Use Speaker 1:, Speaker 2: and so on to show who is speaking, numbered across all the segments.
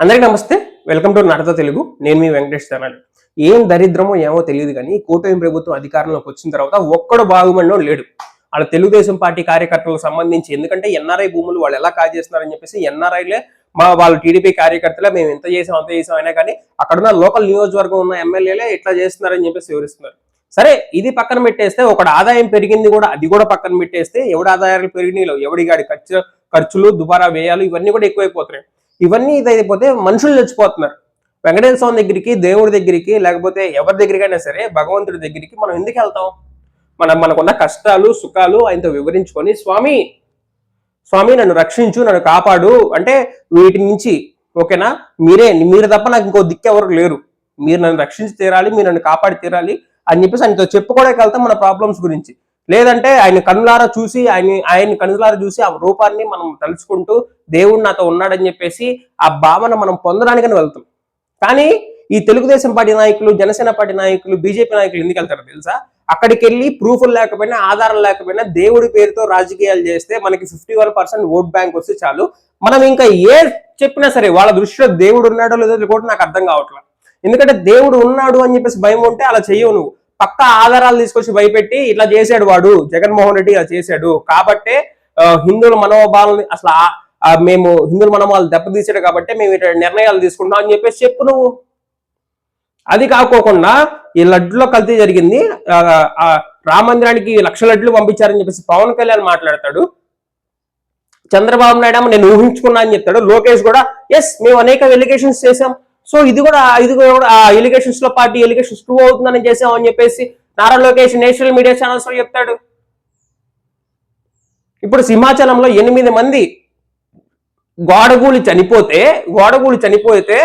Speaker 1: అందరికీ నమస్తే. Welcome to నడత తెలుగు. నేను మీ వెంకటేష్ ఛానల్ ఏం దరిద్రమో ఏమో తెలియదు కానీ కూటమి ప్రభుత్వం అధికారంలోకి వచ్చిన తర్వాత ఒక్కడు బాగుమనో లేడు. వాళ్ళ తెలుగుదేశం పార్టీ కార్యకర్తలకు సంబంధించి ఎందుకంటే ఎన్ఆర్ఐ భూములు వాళ్ళు ఎలా కాజేస్తున్నారని చెప్పేసి ఎన్ఆర్ఐలే మా వాళ్ళు టీడీపీ కార్యకర్తలే మేము ఎంత చేసాం అంత చేసాం అయినా కానీ అక్కడున్న లోకల్ నియోజకవర్గం ఉన్న ఎమ్మెల్యేలే ఇట్లా చేస్తున్నారని చెప్పేసి వివరిస్తున్నారు. సరే ఇది పక్కన పెట్టేస్తే ఒకటి ఆదాయం పెరిగింది కూడా అది కూడా పక్కన పెట్టేస్తే ఎవడి ఆదాయాలు పెరిగినాయి ఎవడి గాడి ఖర్చు ఖర్చులు దుబారా వ్యయాలు ఇవన్నీ కూడా ఎక్కువైపోతున్నాయి. ఇవన్నీ ఇదైపోతే మనుషులు చచ్చిపోతున్నారు. వెంకటేశ్వర స్వామి దగ్గరికి దేవుడి దగ్గరికి లేకపోతే ఎవరి దగ్గరికైనా సరే భగవంతుడి దగ్గరికి మనం ఎందుకు వెళ్తాం? మనం మనకున్న కష్టాలు సుఖాలు ఆయనతో వివరించుకొని స్వామి స్వామి నన్ను రక్షించు నన్ను కాపాడు. అంటే వీటి నుంచి ఓకేనా? మీరే మీరు తప్ప నాకు ఇంకో దిక్కెవరు లేరు. మీరు నన్ను రక్షించి తీరాలి మీరు నన్ను కాపాడి తీరాలి అని చెప్పేసి ఆయనతో చెప్పుకోవడానికి వెళ్తాం మన ప్రాబ్లమ్స్ గురించి. లేదంటే ఆయన కనులారా చూసి ఆయన ఆయన కనులారా చూసి ఆ రూపాన్ని మనం తలుచుకుంటూ దేవుడు నాతో ఉన్నాడని చెప్పేసి ఆ భావన మనం పొందడానికని వెళ్తాం. కానీ ఈ తెలుగుదేశం పార్టీ నాయకులు జనసేన పార్టీ నాయకులు బీజేపీ నాయకులు ఎందుకు వెళ్తారో తెలుసా? అక్కడికి వెళ్ళి ప్రూఫ్లు లేకపోయినా ఆధారం లేకపోయినా దేవుడి పేరుతో రాజకీయాలు చేస్తే మనకి fifty one percent vote bank వస్తే చాలు. మనం ఇంకా ఏ చెప్పినా సరే వాళ్ళ దృష్టిలో దేవుడు ఉన్నాడో లేదో కూడా నాకు అర్థం కావట్లేదు ఎందుకంటే దేవుడు ఉన్నాడు అని చెప్పేసి భయం ఉంటే అలా చెయ్యవు నువ్వు. పక్క ఆధారాలు తీసుకొచ్చి భయపెట్టి ఇట్లా చేశాడు వాడు. జగన్మోహన్ రెడ్డి ఇలా చేశాడు. కాబట్టే హిందువుల మనోభావాలని అసలు మేము హిందువుల మనోభావాలు దెబ్బతీసాడు కాబట్టి మేము ఇట్లా నిర్ణయాలు తీసుకుంటాం అని చెప్పేసి చెప్పు నువ్వు. అది కాకోకుండా ఈ లడ్డులో కల్తీ జరిగింది. ఆ, రామ మందిరానికి లక్ష లడ్లు పంపించారని చెప్పేసి పవన్ కళ్యాణ్ మాట్లాడతాడు. చంద్రబాబు నాయుడు నేను ఊహించుకున్నా అని చెప్తాడు. లోకేష్ కూడా ఎస్ మేము అనేక వెలిగేషన్స్ చేసాం సో ఇది కూడా ఇది కూడా ఆ ఎలిగేషన్స్లో పార్టీ ఎలిగేషన్స్ ప్రూవ్ అవుతుందని చేసామని చెప్పేసి నారా లోకేష్ నేషనల్ మీడియా ఛానల్స్లో చెప్తాడు. ఇప్పుడు సింహాచలంలో ఎనిమిది మంది గోడగూలి చనిపోతే గోడగూలి చనిపోతే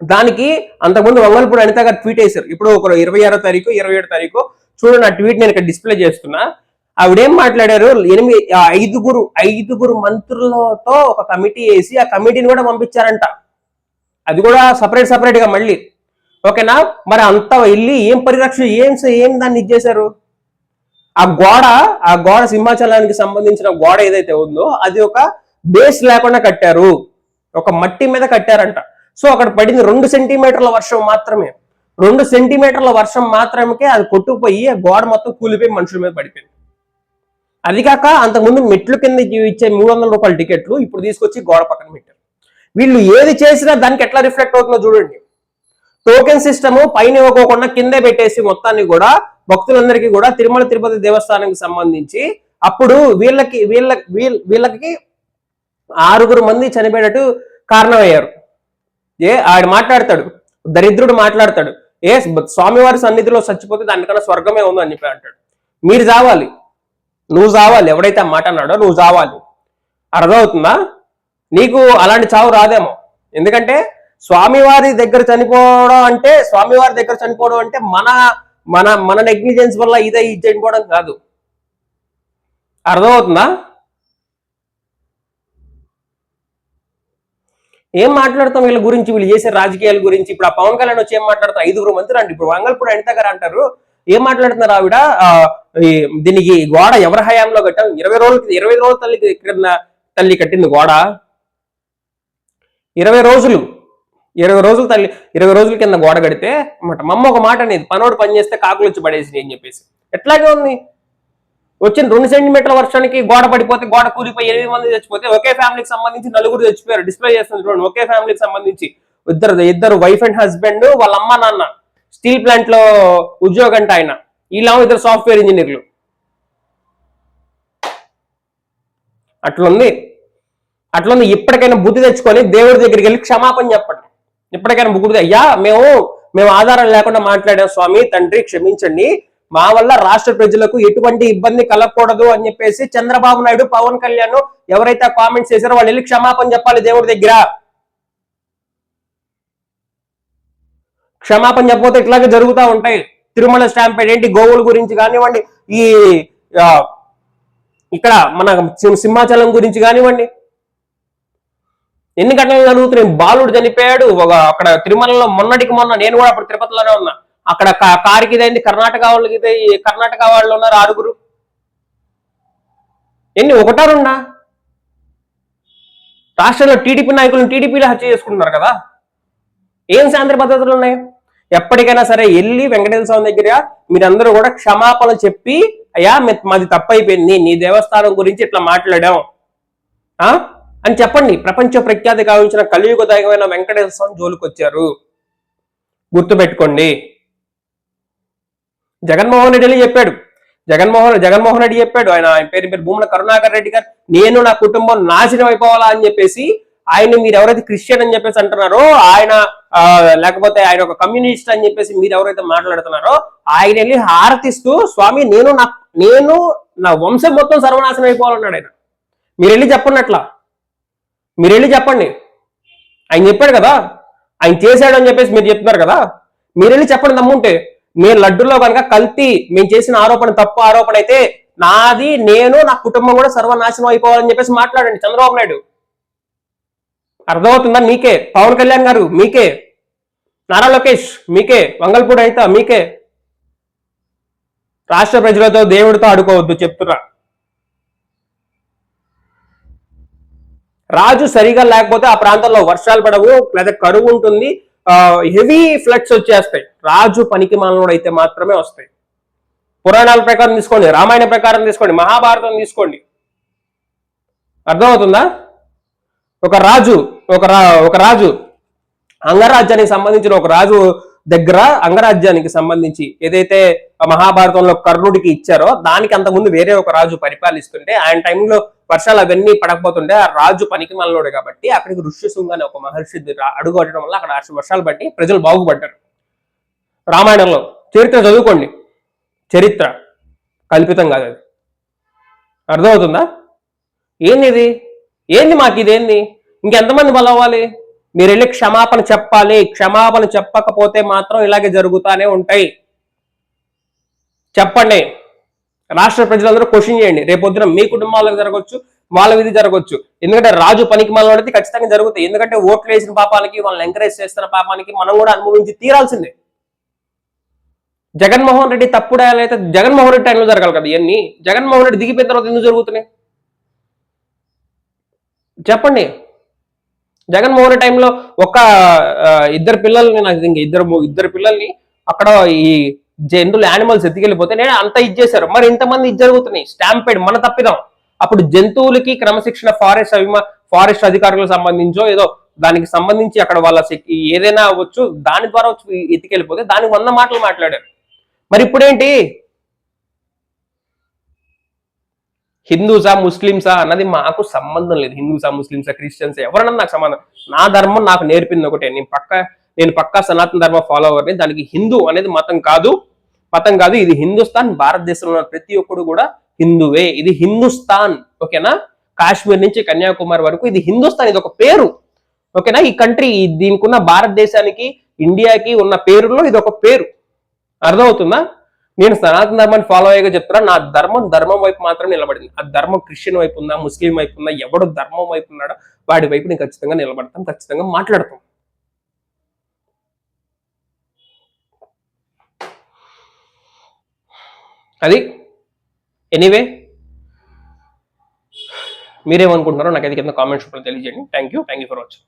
Speaker 1: దానికి అంతకుముందు వంగల్పూడి అనిత గారు ట్వీట్ వేశారు. ఇప్పుడు ఒక ఇరవై ఆరో తారీఖు ఇరవై ఏడో తారీఖు చూడండి ఆ ట్వీట్ నేను ఇక్కడ డిస్ప్లే చేస్తున్నా. ఆవిడేం మాట్లాడారు? ఎనిమిది ఐదుగురు ఐదుగురు మంత్రులతో ఒక కమిటీ వేసి ఆ కమిటీని కూడా పంపించారంట. అది కూడా సపరేట్ సపరేట్గా మళ్ళీ. ఓకేనా మరి అంత వెళ్ళి ఏం పరిరక్షణ ఏం ఏం దాన్ని ఇచ్చేశారు ఆ గోడ ఆ గోడ సింహాచలానికి సంబంధించిన గోడ ఏదైతే ఉందో అది ఒక బేస్ లేకుండా కట్టారు. ఒక మట్టి మీద కట్టారంట. సో అక్కడ పడింది రెండు సెంటీమీటర్ల వర్షం మాత్రమే. రెండు సెంటీమీటర్ల వర్షం మాత్రమే అది కొట్టుకుపోయి ఆ గోడ మొత్తం కూలిపోయి మనుషుల మీద పడిపోయింది. అది కాక అంతకుముందు మెట్లు కింద ఇచ్చే మూడు వందల రూపాయల టికెట్లు ఇప్పుడు తీసుకొచ్చి గోడ పక్కన పెట్టారు. వీళ్ళు ఏది చేసినా దానికి ఎట్లా రిఫ్లెక్ట్ అవుతుందో చూడండి. టోకెన్ సిస్టమ్ పైన ఇవ్వకోకుండా కిందే పెట్టేసి మొత్తాన్ని కూడా భక్తులందరికీ కూడా తిరుమల తిరుపతి దేవస్థానానికి సంబంధించి అప్పుడు వీళ్ళకి వీళ్ళ వీళ్ళ వీళ్ళకి ఆరుగురు మంది చనిపోయేటట్టు కారణమయ్యారు. ఏ ఆడు మాట్లాడతాడు దరిద్రుడు మాట్లాడతాడు. ఏ స్వామివారి సన్నిధిలో చచ్చిపోతే దానికన్నా స్వర్గమే ఉంది అని చెప్పి అంటాడు. మీరు చావాలి నువ్వు చావాలి ఎవడైతే ఆ మాట అన్నాడో నువ్వు చావాలి. అర్థమవుతుందా? నీకు అలాంటి చావు రాదేమో. ఎందుకంటే స్వామివారి దగ్గర చనిపోవడం అంటే స్వామివారి దగ్గర చనిపోవడం అంటే మన మన మన నెగ్లిజెన్స్ వల్ల ఇదే ఇది చనిపోవడం కాదు. అర్థమవుతుందా? ఏం మాట్లాడతాం వీళ్ళ గురించి? వీళ్ళు చేసే రాజకీయాల గురించి? ఇప్పుడు ఆ పవన్ కళ్యాణ్ వచ్చి ఏం మాట్లాడతాం ఐదుగురు మంత్రులు అండి ఇప్పుడు వంగల్పూడి అనిత గారు అంటారు ఏం మాట్లాడుతున్నారు ఆవిడ? దీనికి గోడ ఎవరి హయాంలో కట్టాం ఇరవై రోజులు ఇరవై రోజుల తల్లి తల్లి కట్టింది గోడ. ఇరవై రోజులు. ఇరవై రోజులు తల్లి ఇరవై రోజుల కింద గోడ కడితే అన్నమాట. మమ్మ అమ్మ ఒక మాట అనేది పనోడు పని చేస్తే కాకులు వచ్చి పడేసి అని చెప్పేసి. ఎట్లాగే ఉంది? వచ్చిన రెండు సెంటీమీటర్ల వర్షానికి గోడ పడిపోతే గోడ కూలిపోయి ఎనిమిది మంది చచ్చిపోతే ఒకే ఫ్యామిలీకి సంబంధించి నలుగురు చచ్చిపోయారు. డిస్ప్లే చేస్తుంది చూడండి ఒకే ఫ్యామిలీకి సంబంధించి. ఇద్దరు ఇద్దరు వైఫ్ అండ్ హస్బెండ్ వాళ్ళ అమ్మ నాన్న. స్టీల్ ప్లాంట్లో అంటే ఆయన. వీళ్ళ ఇద్దరు సాఫ్ట్వేర్ ఇంజనీర్లు అట్లుంది. అట్లా ఇప్పటికైనా బుద్ధి తెచ్చుకొని దేవుడి దగ్గరికి వెళ్ళి క్షమాపణ చెప్పండి. ఇప్పటికైనా బుద్ధి అయ్యా మేము మేము ఆధారం లేకుండా మాట్లాడాం స్వామి తండ్రి క్షమించండి. మా వల్ల రాష్ట్ర ప్రజలకు ఎటువంటి ఇబ్బంది కలగకూడదు అని చెప్పేసి చంద్రబాబు నాయుడు పవన్ కళ్యాణ్ ఎవరైతే కామెంట్స్ చేశారో వాళ్ళు వెళ్ళి క్షమాపణ చెప్పాలి దేవుడి దగ్గర. క్షమాపణ చెప్పకపోతే ఇట్లాగే జరుగుతూ ఉంటాయి. తిరుమల స్టాంపేడ్ ఏంటి గోవుల గురించి కానివ్వండి ఈ ఇక్కడ మన సింహాచలం గురించి కానివ్వండి ఎన్ని ఘటనలు జరుగుతున్నాయి? బాలుడు చనిపోయాడు. ఒక అక్కడ తిరుమలలో మొన్నటికి మొన్న నేను కూడా అప్పుడు తిరుపతిలోనే ఉన్నా. అక్కడ కారుకి ఇదైంది? కర్ణాటక వాళ్ళకి ఇది కర్ణాటక వాళ్ళు ఉన్నారు ఆరుగురు. ఎన్ని? ఒకటా రెండా? రాష్ట్రంలో టీడీపీ నాయకులను టీడీపీలో హత్య చేసుకుంటున్నారు కదా. ఏం శాంతి పద్ధతులు ఉన్నాయి? ఎప్పటికైనా సరే వెళ్ళి వెంకటేశ్వర స్వామి దగ్గర మీరందరూ కూడా క్షమాపణ చెప్పి అయ్యా మాది మాది తప్పైపోయింది. నీ దేవస్థానం గురించి ఇట్లా మాట్లాడాం. ఆ? అని చెప్పండి. ప్రపంచ ప్రఖ్యాతి గావించిన కలియుగ దైవమైన వెంకటేశ్వర స్వామి జోలికి వచ్చారు గుర్తుపెట్టుకోండి. జగన్మోహన్ రెడ్డి చెప్పాడు. జగన్మోహన్ జగన్మోహన్ రెడ్డి చెప్పాడు. ఆయన ఆయన పేరు పేరు భూముల కరుణాకర్ రెడ్డి గారు నేను నా కుటుంబం నాశనం అయిపోవాలా అని చెప్పేసి ఆయన మీరు ఎవరైతే క్రిస్టియన్ అని చెప్పేసి అంటున్నారో ఆయన లేకపోతే ఆయన ఒక కమ్యూనిస్ట్ అని చెప్పేసి మీరు ఎవరైతే మాట్లాడుతున్నారో ఆయన వెళ్ళి హారతిస్తూ స్వామి నేను నా నేను నా వంశం మొత్తం సర్వనాశనం అయిపోవాలన్నాడు ఆయన. మీరు వెళ్ళి చెప్పండి అట్లా. మీరు వెళ్ళి చెప్పండి. ఆయన చెప్పాడు కదా? ఆయన చేశాడు అని చెప్పేసి మీరు చెప్తున్నారు కదా? మీరు వెళ్ళి చెప్పండి నమ్ముంటే. మీ లడ్డులో కనుక కల్తీ మేము చేసిన ఆరోపణ తప్పు ఆరోపణ అయితే నాది నేను నా కుటుంబం కూడా సర్వనాశనం అయిపోవాలని చెప్పేసి మాట్లాడండి చంద్రబాబు నాయుడు. అర్థమవుతుందా మీకే? పవన్ కళ్యాణ్ గారు మీకే? నారా లోకేష్ మీకే? వంగల్పూడి అయితే మీకే? రాష్ట్ర ప్రజలతో దేవుడితో ఆడుకోవద్దు చెప్తున్నా. రాజు సరిగా లేకపోతే ఆ ప్రాంతంలో వర్షాలు పడవు లేదా కరువు ఉంటుంది హెవీ ఫ్లడ్స్ వచ్చేస్తాయి. రాజు పనికి మాలనుడు అయితే మాత్రమే వస్తాయి. పురాణాల ప్రకారం తీసుకోండి రామాయణ ప్రకారం తీసుకోండి మహాభారతం తీసుకోండి. అర్థమవుతుందా? ఒక రాజు ఒక రా ఒక రాజు అంగరాజ్యానికి సంబంధించిన ఒక రాజు దగ్గర అంగరాజ్యానికి సంబంధించి ఏదైతే మహాభారతంలో కర్ణుడికి ఇచ్చారో దానికి అంతకుముందు వేరే ఒక రాజు పరిపాలిస్తుంటే ఆయన టైంలో వర్షాలు అవన్నీ పడకపోతుంటే ఆ రాజు పనికి మల్లనోడు కాబట్టి అక్కడికి ఋష్యశృంగ అనే ఒక మహర్షి రా- వల్ల అక్కడ వర్షాలు పట్టి ప్రజలు బాగుపడ్డారు. రామాయణంలో చరిత్ర చదువుకోండి. చరిత్ర. కల్పితం కాదు అది. అర్థమవుతుందా? ఏంది ఇది ఏంది మాకు ఇదేంది ఇంకెంతమంది బలవ్వాలి? మీరు వెళ్ళి క్షమాపణ చెప్పాలి. క్షమాపణ చెప్పకపోతే మాత్రం ఇలాగే జరుగుతానే ఉంటాయి. చెప్పండి. రాష్ట్ర ప్రజలందరూ క్వశ్చన్ చేయండి. రేపొద్దున మీ కుటుంబాలకు జరగవచ్చు వాళ్ళ విధి జరగవచ్చు ఎందుకంటే రాజు పనికి మనది ఖచ్చితంగా జరుగుతాయి. ఎందుకంటే ఓట్లు వేసిన పాపాలకి వాళ్ళని ఎంకరేజ్ చేస్తున్న పాపానికి మనం కూడా అనుభవించి తీరాల్సిందే. జగన్మోహన్ రెడ్డి తప్పుడు అయితే జగన్మోహన్ రెడ్డి టైంలో జరగాలి కదా ఇవన్నీ జగన్మోహన్ రెడ్డి దిగిపోయిన తర్వాత ఎందుకు జరుగుతున్నాయి? చెప్పండి. జగన్మోహన్ రెడ్డి టైంలో ఒక ఇద్దరు పిల్లల్ని నాకు ఇంకా ఇద్దరు ఇద్దరు పిల్లల్ని అక్కడ ఈ జంతువులు యానిమల్స్ ఎత్తికెళ్ళిపోతే నేను అంత ఇచ్చేశారు మరి ఇంతమంది ఇది జరుగుతున్నాయి. స్టాంపేడ్ మన తప్పిదాం. అప్పుడు జంతువులకి క్రమశిక్షణ ఫారెస్ట్ అభిమా ఫారెస్ట్ అధికారులకు సంబంధించో ఏదో దానికి సంబంధించి అక్కడ వాళ్ళ ఏదైనా అవ్వచ్చు దాని ద్వారా వచ్చి దానికి వంద మాటలు మాట్లాడారు. మరి ఇప్పుడేంటి? హిందూసా ముస్లిమ్సా అన్నది మాకు సంబంధం లేదు. హిందూసా ముస్లింసా క్రిస్టియన్స్ ఎవరన్నా నాకు సంబంధం. నా ధర్మం నాకు నేర్పింది ఒకటే. నేను పక్క నేను పక్కా సనాతన ధర్మ ఫాలోవర్ని. దానికి హిందూ అనేది మతం కాదు. మతం కాదు ఇది హిందుస్థాన్. భారతదేశంలో ఉన్న ప్రతి ఒక్కడు కూడా హిందువే. ఇది హిందుస్థాన్. ఓకేనా? కాశ్మీర్ నుంచి కన్యాకుమారి వరకు ఇది హిందుస్థాన్. ఇది ఒక పేరు. ఓకేనా? ఈ కంట్రీ దీనికి ఉన్న భారతదేశానికి ఇండియాకి ఉన్న పేరులో ఇది ఒక పేరు. అర్థమవుతుందా? నేను సనాతన ధర్మాన్ని ఫాలో అయ్యేగా చెప్తున్నా నా ధర్మం ధర్మం వైపు మాత్రం నిలబడింది. ఆ ధర్మం క్రిస్టియన్ వైపు ఉందా ముస్లిం వైపు ఉందా ఎవడు ధర్మం వైపు ఉన్నాడో వాడి వైపు నేను ఖచ్చితంగా నిలబడతాం ఖచ్చితంగా మాట్లాడతాం అది? ఎనీవే మీరేమనుకుంటున్నారో నాకు అది కింద కామెంట్స్ రూపంలో తెలియజేయండి. Thank you thank you for watching